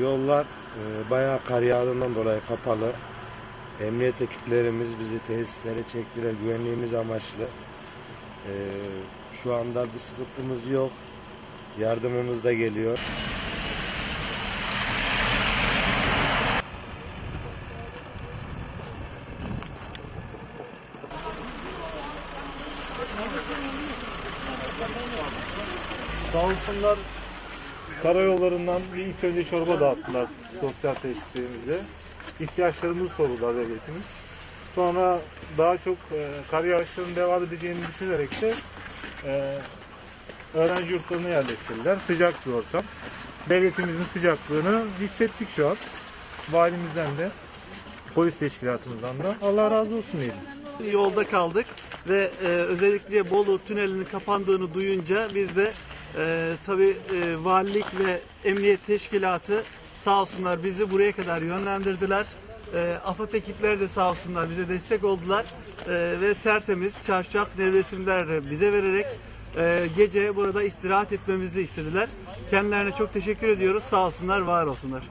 yollar e, bayağı kar yağdığından dolayı kapalı. Emniyet ekiplerimiz bizi tesislere çektiler güvenliğimiz amaçlı. E, şu anda bir sıkıntımız yok. Yardımımız da geliyor. Sağ olsunlar karayollarından bir ilk önce çorba dağıttılar sosyal tesislerimizde. İhtiyaçlarımızı sordular devletimiz. Sonra daha çok e, kar yağışlarının devam edeceğini düşünerek de e, öğrenci yurtlarına yerleştirdiler. Sıcak bir ortam. Devletimizin sıcaklığını hissettik şu an. Valimizden de polis teşkilatımızdan da Allah razı olsun diyelim. yolda kaldık ve e, özellikle Bolu tünelinin kapandığını duyunca biz de e, tabii e, valilik ve emniyet teşkilatı sağ olsunlar bizi buraya kadar yönlendirdiler. E, AFAD ekipleri de sağ olsunlar bize destek oldular E, ve tertemiz çarşaf nevresimler bize vererek e, gece burada istirahat etmemizi istediler. Kendilerine çok teşekkür ediyoruz. Sağ olsunlar, var olsunlar.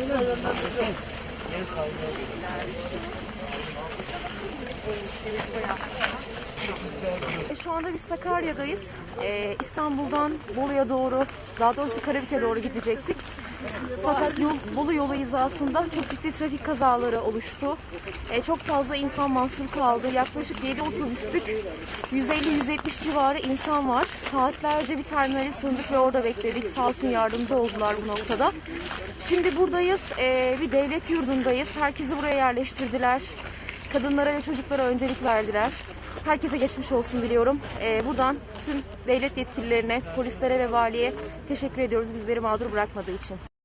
E, Şu anda biz Sakarya'dayız. Ee, İstanbul'dan Bolu'ya doğru, daha doğrusu Karabük'e doğru gidecektik. Fakat yol, Bolu yolu hizasında çok ciddi trafik kazaları oluştu. Ee, çok fazla insan mahsur kaldı. Yaklaşık 7 otobüslük 150-170 civarı insan var. Saatlerce bir terminale sığındık ve orada bekledik. Sağ olsun yardımcı oldular bu noktada. Şimdi buradayız. Ee, bir devlet yurdundayız. Herkesi buraya yerleştirdiler. Kadınlara ve çocuklara öncelik verdiler. Herkese geçmiş olsun diliyorum. Ee, buradan tüm devlet yetkililerine, polislere ve valiye teşekkür ediyoruz bizleri mağdur bırakmadığı için.